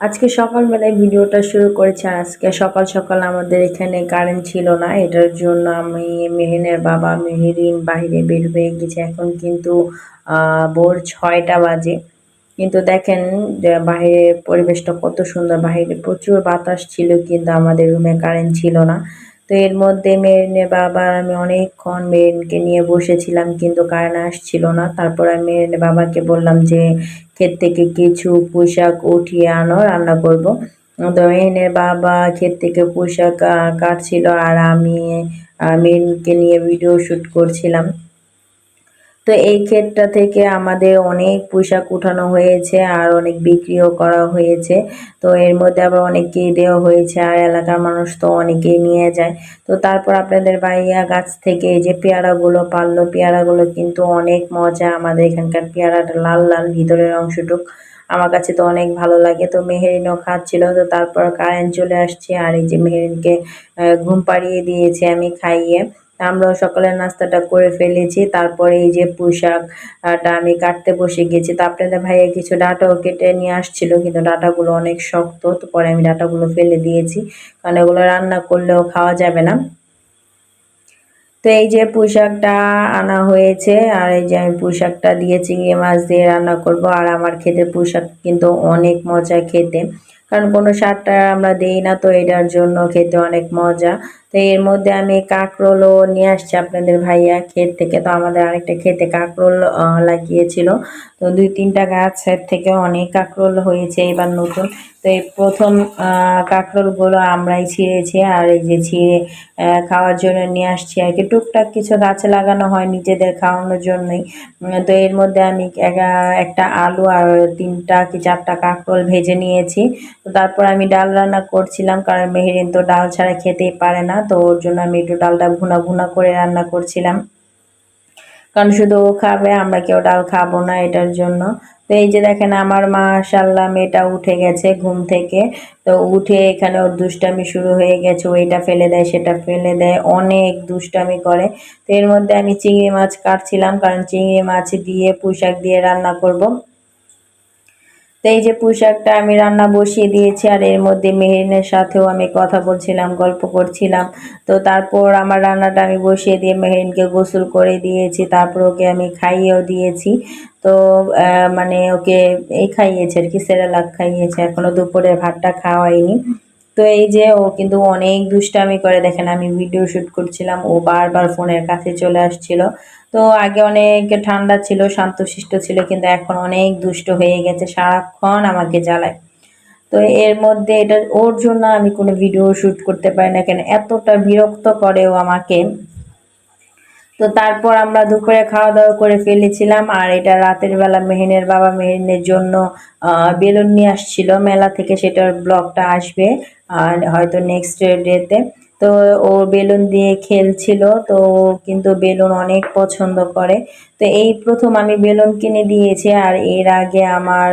আজকে সকালবেলায় ভিডিওটা শুরু করেছি আজকে সকাল সকাল আমাদের এখানে কারেন্ট ছিল না, এটার জন্য আমি মেহেনের বাবা মেহেরিন বাইরে বের হয়ে গেছে। এখন কিন্তু ভোর ছয়টা বাজে। কিন্তু দেখেন, যে বাইরে পরিবেশটা কত সুন্দর বাহিরে প্রচুর বাতাস ছিল কিন্তু আমাদের রুমে কারেন্ট ছিল না। তো এর মধ্যে মেরিনের বাবা, আমি অনেকক্ষণ মেরিনকে নিয়ে বসেছিলাম কিন্তু কারেন্ট আসছিল না। তারপর আমি মেরিনের বাবাকে বললাম যে ক্ষেত থেকে কিছু পোশাক উঠিয়ে আনো, রান্না করব। তো এনে বাবা ক্ষেত থেকে পোশাক কাটছিল আর আমি মেনকে নিয়ে ভিডিও শ্যুট করছিলাম। তো এই ক্ষেতটা থেকে আমাদের অনেক পোশাক উঠানো হয়েছে আর অনেক বিক্রিও করা হয়েছে। তো এর মধ্যে আবার অনেককেই দেওয়া হয়েছে আর এলাকার মানুষ তো অনেকেই নিয়ে যায়। তো তারপর আপনাদের বাইয়া গাছ থেকে এই যে পেয়ারাগুলো পারল পেয়ারাগুলো কিন্তু অনেক মজা। আমাদের এখানকার পেয়ারাটা লাল লাল ভিতরের অংশটুক। আমার কাছে তো অনেক ভালো লাগে। তো মেহেরিনও খাচ্ছিল। তো তারপর কারেন্ট চলে আসছে আর এই যে মেহেরিনকে ঘুম পাড়িয়ে দিয়েছে আমি খাইয়ে। আমরাও সকালের নাস্তাটা করে ফেলেছি। তারপরে এই যে পোশাকটা আমি কাটতে বসে গেছি। তো আপনাদের ভাইয়া কিছু ডাটাও কেটে নিয়ে আসছিল, কিন্তু ডাটাগুলো অনেক শক্ত। তো পরে আমি ডাটাগুলো ফেলে দিয়েছি, কারণ এগুলো রান্না করলেও খাওয়া যাবে না। তো এই যে পোশাকটা আনা হয়েছে, আর এই যে আমি পোশাকটা দিয়ে চিংড়ি মাছ দিয়ে রান্না করব, আর আমার খেতে পোশাক কিন্তু অনেক মজা খেতে। কারণ কোনো সারটা আমরা দিই না, তো এটার জন্য খেতে অনেক মজা। তো এর মধ্যে আমি কাঁকরোলও নিয়ে আসছি আপনাদের ভাইয়া ক্ষেত থেকে। তো আমাদের আরেকটা খেতে কাঁকরোল লাগিয়েছিল। তো দুই তিনটা গাছের থেকে অনেক কাঁকরোল হয়েছে এবার নতুন। তো এই প্রথম কাঁকরোলগুলো আমরাই ছিঁড়েছি আর এই যে ছিঁড়ে খাওয়ার জন্য নিয়ে আসছি আর কি। টুকটাক কিছু গাছে লাগানো হয় নিজেদের খাওয়ানোর জন্যই। তো এর মধ্যে আমি একটা আলু আর তিনটা কি চারটা কাঁকরোল ভেজে নিয়েছি। তো তারপর আমি ডাল রান্না করছিলাম, কারণ মেহেরিন তো ডাল ছাড়া খেতেই পারে না। তো ওর জন্য আমি একটু ডালটা ভুনা ভুনা করে রান্না করছিলাম। কারণ শুধু ও খাবে, আমরা কেউ ডাল খাব না এটার জন্য। তো এই যে দেখেন আমার মাশাল্লাহ মেয়েটা উঠে গেছে ঘুম থেকে। তো উঠে এখানে ওর দুষ্টামি শুরু হয়ে গেছে ওইটা ফেলে দেয়, সেটা ফেলে দেয়, অনেক দুষ্টামি করে। তো এর মধ্যে আমি চিংড়ি মাছ কাটছিলাম, কারণ চিংড়ি মাছ দিয়ে পুঁশাক দিয়ে রান্না করব। তো এই যে পোশাকটা আমি রান্না বসিয়ে দিয়েছি আর এর মধ্যে মেহরিনের সাথেও আমি কথা বলছিলাম, গল্প করছিলাম। তো তারপর আমার রান্নাটা আমি বসিয়ে দিয়ে মেহরিনকে গোসল করে দিয়েছি, তারপর ওকে আমি খাইয়েও দিয়েছি। তো মানে ওকে এই খাইয়েছে আর কি, সেরালাক খাইয়েছে। এখনও দুপুরে ভাতটা খাওয়াইনি তো এই যে ও কিন্তু অনেক দুষ্টামি করে। দেখেন, আমি ভিডিও শ্যুট করছিলাম, ও বারবার ফোনের কাছে চলে আসছিল। তো আগে অনেক ঠান্ডা ছিল, শান্তশিষ্ট ছিল, কিন্তু এখন অনেক দুষ্ট হয়ে গেছে, সারাক্ষণ আমাকে জ্বালায়। তো এর মধ্যে এটা ওর জন্য আমি কোনো ভিডিও শ্যুট করতে পারি না। কেন? এতটা বিরক্ত করে ও আমাকে। তো তারপর আমরা দুপুরে খাওয়া দাওয়া করে ফেলেছিলাম আর এটা রাতের বেলা মেহিনের বাবা মেহিনের জন্য বেলুন নিয়ে আসছিল। মেলা থেকে সেটার ব্লগটা আসবে আর হয়তো নেক্সট ডেতে তো ও বেলুন দিয়ে খেলছিল, তো কিন্তু বেলুন অনেক পছন্দ করে। তো এই প্রথম আমি বেলুন কিনে দিয়েছি, আর এর আগে আমার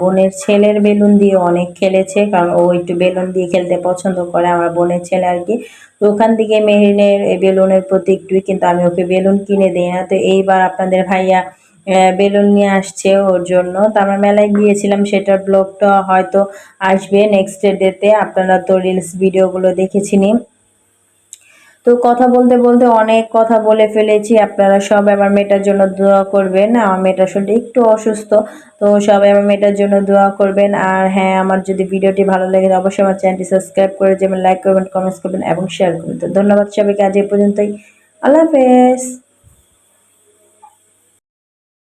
বোনের ছেলের বেলুন দিয়ে অনেক খেলেছে, কারণ ও একটু বেলুন দিয়ে খেলতে পছন্দ করে, আমার বোনের ছেলে আর কি। তো ওখান থেকে মেহরিনের বেলুনের প্রতি একটুই কিন্তু আমি ওকে বেলুন কিনে দিই না। তো এইবার আপনাদের ভাইয়া বেলুন নিয়ে আসছে ওর জন্য। তো আমরা মেলায় গিয়েছিলাম, সেটার ব্লগটা হয়তো আসবে নেক্সট ডেতে। আপনারা তো রিলস ভিডিওগুলো দেখেছিনি। তো কথা বলতে বলতে অনেক কথা বলে ফেলেছি। আপনারা সবাই আমার মেয়েটার জন্য দোয়া করবেন। আমার মেয়েটা শুনতে একটু অসুস্থ, তো সবাই আমার মেয়েটার জন্য দোয়া করবেন। আর হ্যাঁ আমার যদি ভিডিওটি ভালো লাগে অবশ্যই আমার চ্যানেলটি সাবস্ক্রাইব করে যাবেন লাইক করবেন কমেন্টস করবেন এবং শেয়ার করবেন। তো ধন্যবাদ সবাইকে আজ এই পর্যন্তই। আল্লাহ হাফেজ।